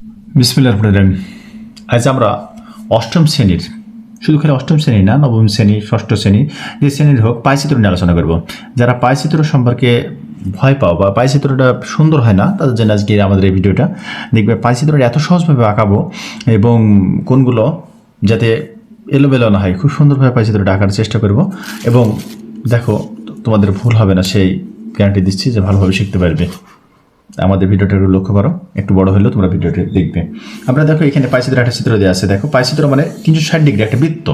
রহিম। আজ আমরা অষ্টম শ্রেণির, শুধু খালি অষ্টম শ্রেণি না, নবম শ্রেণি, ষষ্ঠ শ্রেণি, যে শ্রেণির হোক পাইচিত্র নিয়ে আলোচনা করব। যারা পাইচিত্র সম্পর্কে ভয় পাও বা পাইচিত্রটা সুন্দর হয় না, তাদের জন্য আজকে আমাদের এই ভিডিওটা। দেখবে পাইচিত্রটা এত সহজভাবে আঁকাবো এবং কোনগুলো যাতে এলোমেলো না হয়, খুব সুন্দরভাবে পাইচিত্রটা আঁকার চেষ্টা করব। এবং দেখো, তোমাদের ভুল হবে না, সেই গ্যারান্টি দিচ্ছি যে ভালোভাবে শিখতে পারবে। আমাদের ভিডিওটা একটু লক্ষ্য করো। একটু বড় হলেও তোমরা ভিডিওটি দেখবে। আমরা দেখো এখানে পাইচিত্র একটা চিত্র দেওয়া আছে। দেখো পাইচিত্র মানে তিনশো ষাট ডিগ্রি একটা বৃত্ত।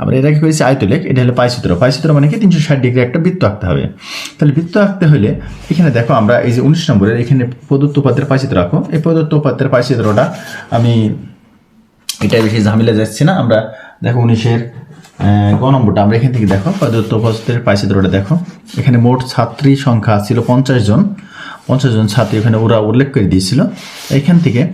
আমরা এটাকে করেছি আয়তলেখ, এটা হলো পাইচিত্র পাইচিত্র মানে কি? তিনশো ষাট ডিগ্রি একটা বৃত্ত আঁকতে হবে। তাহলে বৃত্ত আঁকতে হলে এখানে দেখো আমরা এই যে উনিশ নম্বরের এখানে প্রদত্ত উপাত্তের পাইচিত্র আঁকো। এই প্রদত্ত উপাত্তের পাইচিত্রটা আমি এটা বেশি ঝামেলা যাচ্ছি না। আমরা দেখো উনিশের গ নম্বরটা আমরা এখান থেকে দেখো। প্রদত্ত উপস্থিতের পাইচিত্রটা দেখো। এখানে মোট ছাত্রী সংখ্যা ছিল পঞ্চাশ জন। পঞ্চাশ জন ছাত্রী ওখানে ওরা উল্লেখ করে দিয়েছিল। এখান থেকে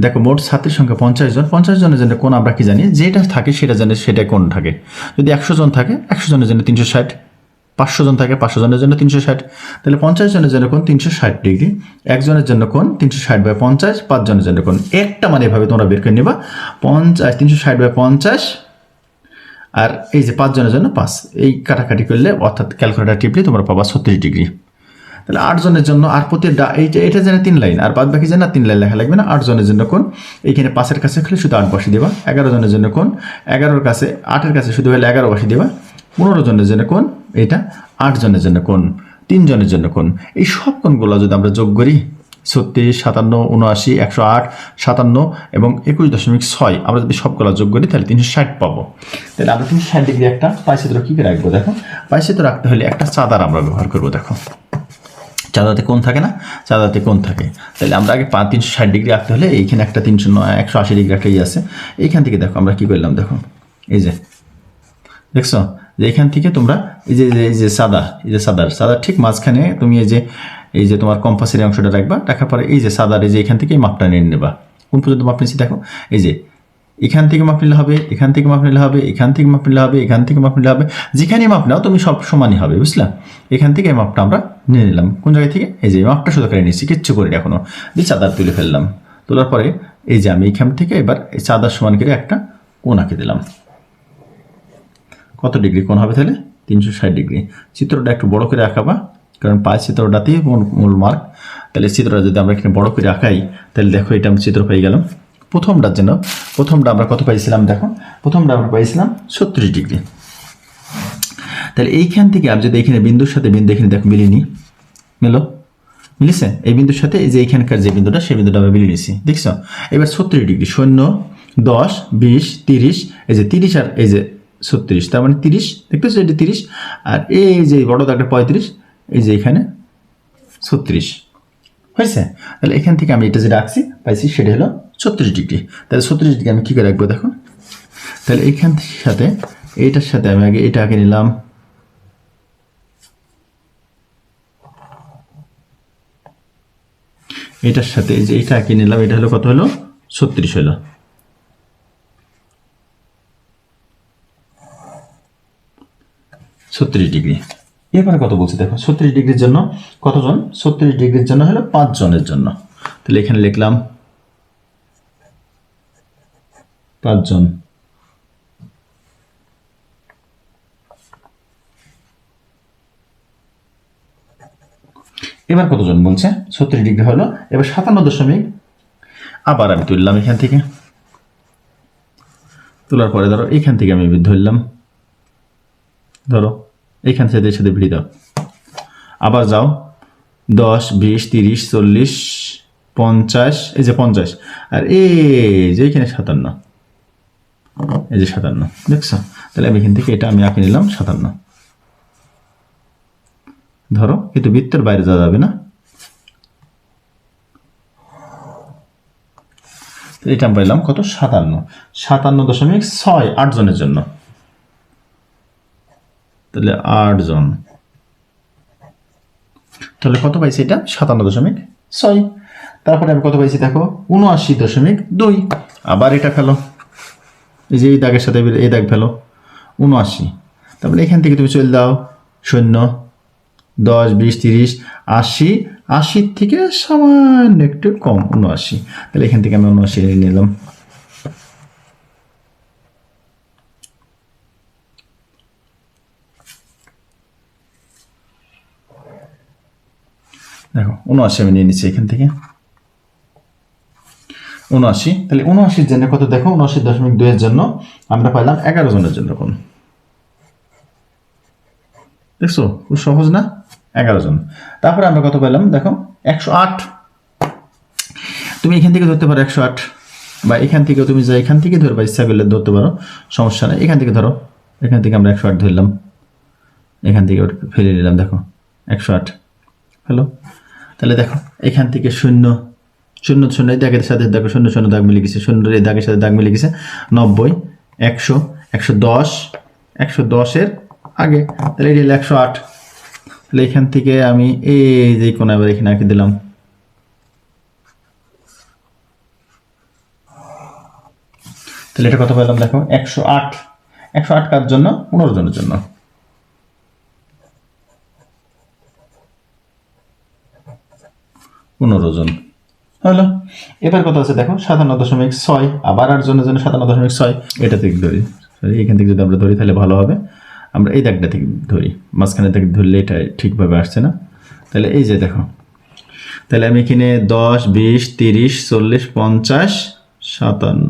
দেখো মোট ছাত্রীর সংখ্যা পঞ্চাশ জন। পঞ্চাশ জনের জন্য কোন আমরা কি জানি? যেটা থাকে সেটা জানি সেটা কোন থাকে। যদি একশো জন থাকে, একশো জনের জন্য তিনশো ষাট। পাঁচশো জন থাকে, পাঁচশো জনের জন্য তিনশো ষাট। তাহলে পঞ্চাশ জনের জন্য কোন? তিনশো ষাট ডিগ্রি। একজনের জন্য কোন? তিনশো ষাট বাই পঞ্চাশ। পাঁচ জনের জন্য কোন? একটা মানে এভাবে তোমরা বের করে নেবা। পঞ্চাশ, তিনশো ষাট বাই পঞ্চাশ। আর এই যে পাঁচ জনের জন্য পাঁচ। এই কাটাকাটি করলে অর্থাৎ ক্যালকুলেটার টিপলে তোমরা পাবা ছত্রিশ ডিগ্রি। তাহলে আট জনের জন্য আর প্রতি এটা যেন তিন লাইন, আর বাদ বাকি যেন তিন লাইন লেখা লাগবে না। আট জনের জন্য কোন? এইখানে পাঁচের কাছে খালি শুধু আট বসে দেবা। এগারো জনের জন্য কোন? এগারোর কাছে আটের কাছে শুধু হলে এগারো বসে দেবা। পনেরো জনের জন্য কোন? এটা আট জনের জন্য কোন? তিন জনের জন্য কোন? এই সব কোনগুলো যদি আমরা যোগ করি, ছত্রিশ, সাতান্ন, উনআশি, একশো আট, সাতান্ন এবং একুশ দশমিক ছয়, আমরা যদি সবগুলো যোগ করি, তাহলে তিনশো ষাট পাবো। তাহলে আমরা তিনশো ষাট ডিগ্রি একটা পাইচিত্র কী রাখব দেখো? পাইচিত্র রাখতে হলে একটা চাদার আমরা ব্যবহার করব দেখো। চাঁদাতে কোন থাকে না? চাঁদাতে কোন থাকে। তাহলে আমরা আগে পাঁচ তিনশো ষাট ডিগ্রি আঁকতে হলে এইখানে একটা তিনশো নয়, একশো আশি ডিগ্রি একটা ইয়ে আছে। এইখান থেকে দেখো, আমরা কি করলাম, দেখো। এই যে, দেখছ? যে এখান থেকে তোমরা এই যে এই যে সাদা, এই যে সাদার সাদার ঠিক মাঝখানে তুমি এই যে এই যে তোমার কম্পাসের অংশটা রাখবা, রাখার পরে এই যে সাদার, এই যে এখান থেকে মাপটা নিয়ে নেবা। কোন পর্যন্ত মাপ নিচ্ছি দেখো? এই যে এখান থেকে মাপ নিলে হবে, এখান থেকে মাপ নিলে হবে, এখান থেকে মাপ নিলে হবে, এখান থেকে মাপ নিলে হবে। যেখানে মাপ নাও, তুমি সব সমানই হবে, বুঝলা? এখান থেকে এই মাপটা আমরা নিয়ে নিলাম। কোন জায়গা থেকে? এই যে মাপটা শুধু করে নিয়েছি, কিচ্ছু করি না এখনও। দিয়ে চাদার তুলে ফেললাম, তোলার পরে এই যে আমি এখান থেকে এবার এই চাদার সমান করে একটা কোন আঁকে দিলাম। কত ডিগ্রি কোণ হবে তাহলে? তিনশো ষাট ডিগ্রি। চিত্রটা একটু বড় করে আঁকাবা, কারণ পাঁচ চিত্রটাতেই মূল মার্ক তাহলে চিত্রটা যদি আমরা এখানে বড় করে আঁকাই, তাহলে দেখো এটা আমি চিত্র পেয়ে গেলাম। প্রথমটার জন্য প্রথমটা আমরা কত পাইছিলাম দেখো? প্রথমটা আমরা পাইছিলাম ছত্রিশ ডিগ্রি। তাহলে এইখান থেকে আমি যদি এখানে বিন্দুর সাথে বিন্দু এখানে দেখো মিলিয়ে নিই। মেলো? এই বিন্দুর সাথে এই যে এইখানকার যে বিন্দুটা, সেই বিন্দুটা আমরা মিলিয়ে নিছি। দেখছ? এবার ছত্রিশ ডিগ্রি, শূন্য, দশ, বিশ, তিরিশ, এই যে তিরিশ আর এই যে ছত্রিশ, তার মানে তিরিশ, দেখতেছো এটি তিরিশ? আর এই যে বড় একটা পঁয়ত্রিশ, এই যে এখানে ছত্রিশ। হয়েছে? তাহলে এখান থেকে আমি এটা যেটা আঁকছি পাইছি, সেটা হলো ছত্রিশ ডিগ্রি। তাহলে ছত্রিশ ডিগ্রি আমি কী করে রাখব দেখো? তাহলে এইখান সাথে, এইটার সাথে আমি আগে এটা আগে নিলাম। এটার সাথে যে এটা আঁকে নিলাম, এটা হলো কত হলো? ছত্রিশ হলো। ছত্রিশ ডিগ্রি। এরপরে কত বলছে দেখো? ছত্রিশ ডিগ্রির জন্য কতজন? ছত্রিশ ডিগ্রির জন্য হলো পাঁচ জনের জন্য। তাহলে এখানে লিখলাম পাঁচজন। এবার কতজন বলছে? ছত্রিশ ডিগ্রি হলো। এবার সাতান্ন দশমিক। আবার আমি তুললাম এখান থেকে। তোলার পরে ধরো, এখান থেকে আমি ধরলাম। ধরো এইখান থেকে সাথে ভিড়ি দাও। আবার যাও। দশ, বিশ, তিরিশ, চল্লিশ, পঞ্চাশ, এই যে পঞ্চাশ। আর এই যে এখানে সাতান্ন। এই যে সাতান্ন, দেখছ? তাহলে আমি এখান থেকে এটা আমি আঁকে নিলাম সাতান্ন। ধরো, কিন্তু বৃত্তের বাইরে যাওয়া যাবে না। এটা আমি পাইলাম কত? সাতান্ন। সাতান্ন দশমিক ছয় আট জনের জন্য। তাহলে আট জন। তাহলে কত পাইছি এটা? সাতান্ন দশমিক ছয়। তারপরে আমি কত পাইছি দেখো? উনআশি দশমিক দুই। আবার এটা ফেলো। এই যে এই দাগের সাথে এই দাগ ফেলো, উনআশি। তারপরে এখান থেকে তুমি চলে দাও শূন্য, দশ, বিশ, তিরিশ, আশি আশির থেকে সামান্য একটু কম, উনআশি। তাহলে এখান থেকে আমি উনআশি নিলাম। দেখো, উনআশি আমি নিয়ে নিচ্ছি এখান থেকে। উনআশি। তাহলে উনআশির জন্য কত দেখো? উনআশি দশমিক দুইয়ের জন্য আমরা পাইলাম এগারো জনের জন্য কোন? দেখছ? খুব সহজ না? এগারো জন। তারপরে আমরা কত পেলাম দেখো, একশো আট। তুমি এখান থেকে ধরতে পারো একশো আট। বা এখান থেকে তুমি যা এখান থেকে ধরবা, ইচ্ছা করলে ধরতে পারো। সমস্যা নেই। এখান থেকে ধরো। এখান থেকে আমরা একশো আট ধরলাম। এখান থেকে ফেলে নিলাম, দেখো। একশো আট। হ্যালো তাহলে দেখো, এখান থেকে শূন্য। শূন্য শূন্য দাগের সাথে দেখো শূন্য শূন্য দাগ মিলে গেছে শূন্য এই দাগের সাথে দাগ মিলে গেছে নব্বই, একশো একশো দশ, একশো দশের আগে। তাহলে এটা একশো আট। তাহলে এখান থেকে আমি এই যে কোনো এবার এখানে আঁকে দিলাম। তাহলে এটা কত পেলাম দেখো? একশো আট। একশো আট কার জন্য? পনেরো জনের জন্য। পনেরো জন হলো এবার কত আছে দেখো, সাতান্ন দশমিক ছয়, আবার আট জনের জন্য সাতান্ন দশমিক ছয়, এটা থেকে ধরি। সরি, এখান থেকে যদি আমরা ধরি, তাহলে ভালো হবে। আমরা এই দাগটা থেকে ধরি। মাঝখানে থেকে ধরলে এটা ঠিকভাবে আসছে না। তাহলে এই যে দেখো, তাহলে আমি এখানে দশ, বিশ, তিরিশ, চল্লিশ, পঞ্চাশ, সাতান্ন।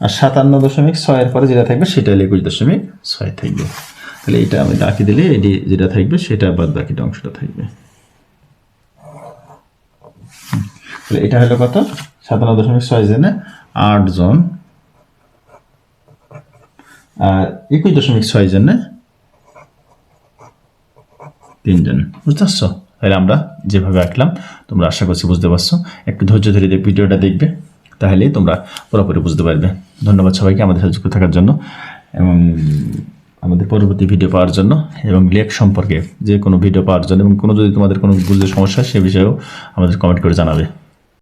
আর সাতান্ন দশমিক ছয়ের পরে যেটা থাকবে সেটা একুশ দশমিক ছয় থাকবে। তাহলে এটা আমি ডাকি দিলে এটি যেটা থাকবে, সেটা বাদ বাকিটা অংশটা থাকবে। তাহলে এটা হলো কত? সাতান্ন দশমিক ছয় জনে আট জন। আর একুশ দশমিক ছয় জনে তিনজন বুঝতে পারছ? তাহলে আমরা যেভাবে আঁকলাম, তোমরা আশা করছি বুঝতে পারছ। একটু ধৈর্য ধরে ভিডিওটা দেখবে, তাহলেই তোমরা পুরোপুরি বুঝতে পারবে। ধন্যবাদ সবাইকে আমাদের সাথে যুক্ত থাকার জন্য এবং আমাদের পরবর্তী ভিডিও পাওয়ার জন্য এবং লেখ সম্পর্কে যে কোনো ভিডিও পাওয়ার জন্য এবং কোনো যদি তোমাদের কোনো বুঝতে সমস্যা হয় সে বিষয়েও আমাদের কমেন্ট করে জানাবে।